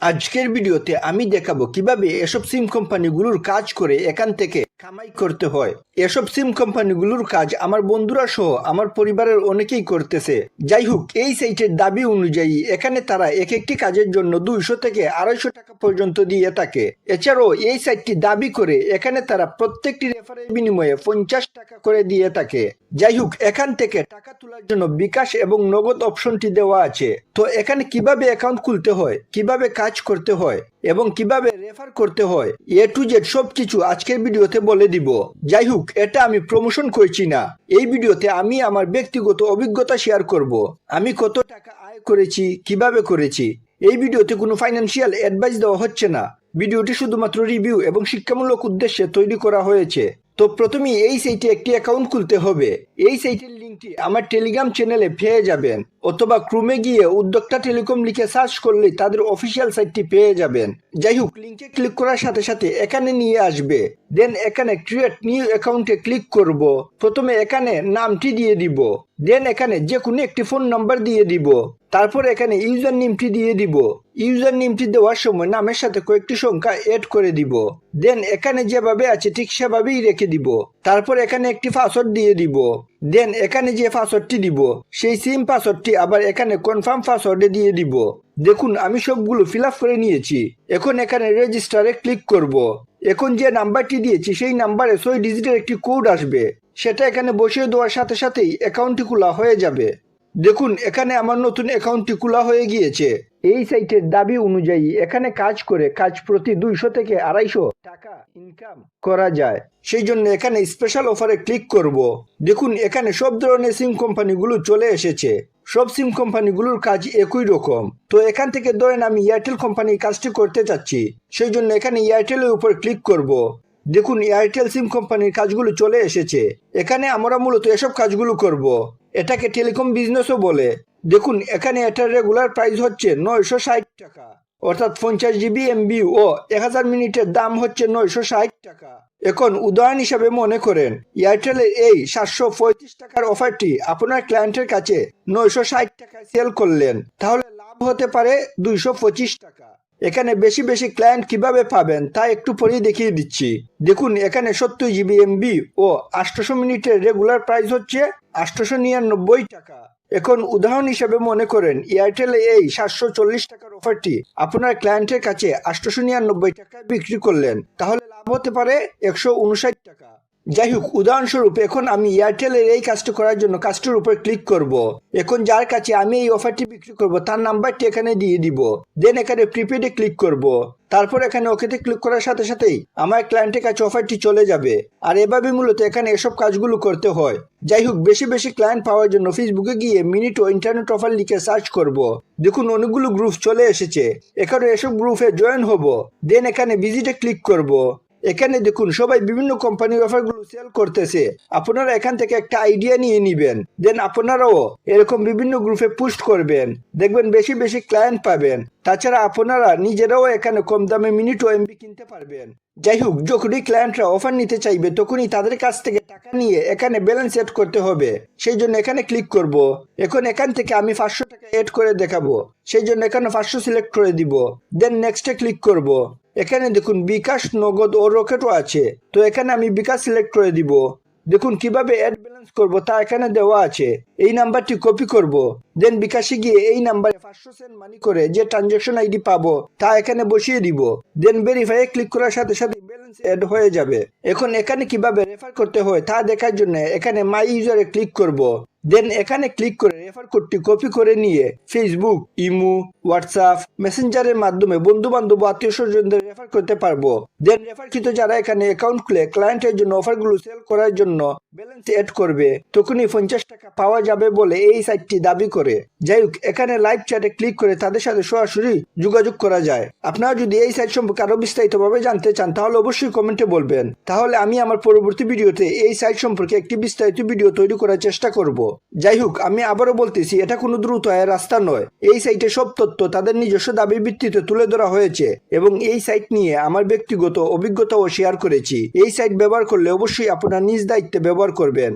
আজকের ভিডিওতে আমি দেখাবো কীভাবে এসব সিম কোম্পানিগুলোর কাজ করে এখান থেকে কামাই করতে হয়। এসব সিম কোম্পানিগুলোর কাজ আমার বন্ধুরা সহ আমার পরিবারের অনেকেই করতেছে। যাই হোক, এই সাইটের দাবি অনুযায়ী এখানে তারা এক একটি কাজের জন্য দুইশো থেকে আড়াইশো টাকা পর্যন্ত দিয়ে থাকে। এছাড়াও এই সাইটটি দাবি করে এখানে তারা প্রত্যেকটি রেফারের বিনিময়ে পঞ্চাশ টাকা করে দিয়ে থাকে। যাই হোক, এখান থেকে টাকা তোলার জন্য বিকাশ এবং নগদ অপশনটি দেওয়া আছে। তো এখানে কীভাবে অ্যাকাউন্ট খুলতে হয়, কীভাবে কাজ করতে হয় এবং কীভাবে রেফার করতে হয়। এ টু জেড সবকিছু আজকের ভিডিওতে বলে দিব। যাই হোক এটা আমি প্রমোশন করছি না। এই ভিডিওতে আমি আমার ব্যক্তিগত অভিজ্ঞতা শেয়ার করব। আমি কত টাকা আয় করেছি, কীভাবে করেছি, এই ভিডিওতে কোনো ফাইন্যান্সিয়াল অ্যাডভাইস দেওয়া হচ্ছে না। ভিডিওটি শুধুমাত্র রিভিউ এবং শিক্ষামূলক উদ্দেশ্যে তৈরি করা হয়েছে। তো প্রথমেই এই সাইটে একটি অ্যাকাউন্ট খুলতে হবে। এই সাইটের লিঙ্কটি আমার টেলিগ্রাম চ্যানেলে পেয়ে যাবেন। অথবা ক্রুমে গিয়ে উদ্যোক্তা টেলিকম লিখে সার্চ করলেই তাদের অফিসিয়াল সাইটটি পেয়ে যাবেন। যাই হোক লিঙ্কে ক্লিক করার সাথে সাথে এখানে নিয়ে আসবে। দেন এখানে ক্রিয়েট নিউ অ্যাকাউন্টে ক্লিক করব। প্রথমে এখানে নামটি দিয়ে দিব। দেন এখানে যে কোনো একটি ফোন নাম্বার দিয়ে দিব। তারপর এখানে ইউজার নেমটি দিয়ে দিব। ইউজার নেমটি দেওয়ার সময় নামের সাথে কয়েকটি সংখ্যা এড করে দিব। দেন এখানে যেভাবে আছে ঠিক সেভাবেই রেখে দিব। তারপর এখানে একটি পাসওয়ার্ড দিয়ে দিব। দেন এখানে যে পাসওয়ার্ডটি দিব, সেই সিম পাসওয়ার্ডটি আবার এখানে কনফার্ম পাসওয়ার্ডে দিয়ে দিব। দেখুন, আমি সবগুলো ফিল করে নিয়েছি। এখন এখানে রেজিস্টারে ক্লিক করব। এখন যে নাম্বারটি দিয়েছি, সেই নাম্বারে ছয় ডিজিটের একটি কোড আসবে। সেটা এখানে বসিয়ে দেওয়ার সাথে সাথেই অ্যাকাউন্টটি খোলা হয়ে যাবে। দেখুন, এখানে আমার নতুন অ্যাকাউন্টটি খোলা হয়ে গিয়েছে। এই সাইটের দাবি অনুযায়ী এখানে কাজ করে কাজ প্রতি দুইশো থেকে আড়াইশো টাকা ইনকাম করা যায়। সেই জন্য এখানে স্পেশাল অফারে ক্লিক করব। দেখুন, এখানে সব ধরনের সিম কোম্পানিগুলো চলে এসেছে। সব সিম কোম্পানিগুলোর কাজ একই রকম। তো এখান থেকে ধরেন আমি এয়ারটেল কোম্পানির কাজটি করতে চাচ্ছি। সেই জন্য এখানে এয়ারটেলের উপর ক্লিক করব। দেখুন এয়ারটেল সিম কোম্পানির কাজগুলো চলে এসেছে। এখানে আমরা মূলত এসব কাজগুলো করব। এটাকে টেলিকম বিজনেসও বলে। দেখুন, এখানে এটার রেগুলার প্রাইস হচ্ছে নয়শো ষাট টাকা, অর্থাৎ পঞ্চাশ জিবি এমবি ও এক হাজার মিনিটের দাম হচ্ছে নয়শো ষাট টাকা। এখন উদাহরণ হিসাবে মনে করেন এয়ারটেলের এই সাতশো পঁয়ত্রিশ টাকার অফারটি আপনার ক্লায়েন্টের কাছে নয়শো ষাট টাকায় সেল করলেন, তাহলে লাভ হতে পারে দুইশো পঁচিশ টাকা। এখানে বেশি বেশি ক্লায়েন্ট কীভাবে পাবেন তা একটু পরেই দেখিয়ে দিচ্ছি। দেখুন, এখানে সত্তর জিবি এমবি ও আটশোশো মিনিটের রেগুলার প্রাইস হচ্ছে আটশোশো নিরানব্বই টাকা। এখন উদাহরণ হিসেবে মনে করেন এয়ারটেলে এই সাতশো চল্লিশ টাকার অফারটি আপনার ক্লায়েন্টের কাছে আটশো নিরানব্বই টাকায় বিক্রি করলেন। তাহলে লাভ হতে পারে একশো উনষাট টাকা। যাই হোক উদাহরণস্বরূপ এখন আমি এয়ারটেলের এই কাজটি করার জন্য কাজটির উপর ক্লিক করব। এখন যার কাছে আমি এই অফারটি বিক্রি করব, তার নাম্বারটি এখানে দিয়ে দিব দেন এখানে প্রিপেডে ক্লিক করব। তারপর এখানে ওকেতে ক্লিক করার সাথে সাথেই আমার ক্লায়েন্টের কাছে অফারটি চলে যাবে আর এভাবে মূলত এখানে এসব কাজগুলো করতে হয় যাই হোক বেশি বেশি ক্লায়েন্ট পাওয়ার জন্য ফেসবুকে গিয়ে মিনিট ও ইন্টারনেট অফার লিখে সার্চ করব। দেখুন, অনেকগুলো গ্রুপ চলে এসেছে এখানে এসব গ্রুপে জয়েন হব দেন এখানে ভিজিটে ক্লিক করব। এখানে দেখুন, সবাই বিভিন্ন কোম্পানির অফারগুলো সেল করতেছে। আপনারা এখান থেকে একটা আইডিয়া নিয়ে নিবেন। দেন আপনারাও এরকম বিভিন্ন গ্রুপে পোস্ট করবেন। দেখবেন বেশি বেশি ক্লায়েন্ট পাবেন। তাছাড়া আপনারা নিজেরাও এখানে কম দামে মিনিট ও এমবি কিনতে পারবেন। যাই হোক, যখনই ক্লায়েন্টরা অফার নিতে চাইবে, তখনই তাদের কাছ থেকে টাকা নিয়ে এখানে ব্যালেন্স এড করতে হবে। সেই জন্য এখানে ক্লিক করব। এখন এখান থেকে আমি পাঁচশো টাকা এড করে দেখাবো। সেই জন্য এখানে পাঁচশো সিলেক্ট করে দিব। দেন নেক্সটে ক্লিক করব। এখানে দেখুন বিকাশ, নগদ ও রকেটও আছে। তো এখানে আমি বিকাশ সিলেক্ট করে দিব। দেখুন কীভাবে অ্যাড ব্যালেন্স করব তা এখানে দেওয়া আছে। এই নাম্বারটি কপি করব। দেন বিকাশে গিয়ে এই নাম্বারে পাঁচশো সেন্ট মানি করে যে ট্রানজাকশন আইডি পাবো, তা এখানে বসিয়ে দিব। দেন ভেরিফাই ক্লিক করার সাথে সাথে ব্যালেন্স অ্যাড হয়ে যাবে। এখন এখানে কীভাবে রেফার করতে হয় তা দেখার জন্য এখানে মাই ইউজারে ক্লিক করব। দেন এখানে ক্লিক করে রেফার কোডটি কপি করে নিয়ে ফেসবুক ইমু হোয়াটসঅ্যাপ মেসেঞ্জারের মাধ্যমে বন্ধু বান্ধব আত্মীয় স্বজনদের রেফার করতে পারব। দেন রেফারকৃত যারা এখানে অ্যাকাউন্ট খুলে ক্লায়েন্টের জন্য অফারগুলো সেল করার জন্য ব্যালেন্স এড করবে, তখনই পঞ্চাশ টাকা পাওয়া যাবে বলে এই সাইটটি দাবি করে। যাই হোক এখানে লাইভ চ্যাটে ক্লিক করে তাদের সাথে সরাসরি যোগাযোগ করা যায়। আপনারা যদি এই সাইট সম্পর্কে আরও বিস্তারিতভাবে জানতে চান, তাহলে অবশ্যই কমেন্টে বলবেন। তাহলে আমি আমার পরবর্তী ভিডিওতে এই সাইট সম্পর্কে একটি বিস্তারিত ভিডিও তৈরি করার চেষ্টা করব। যাই হোক আমি আবারও বলতেছি, এটা কোনো দ্রুত রাস্তা নয়। এই সাইটে সব তথ্য তাদের নিজস্ব দাবির ভিত্তিতে তুলে ধরা হয়েছে এবং এই সাইট নিয়ে আমার ব্যক্তিগত অভিজ্ঞতাও শেয়ার করেছি। এই সাইট ব্যবহার করলে অবশ্যই আপনার নিজ দায়িত্বে ব্যবহার করবেন।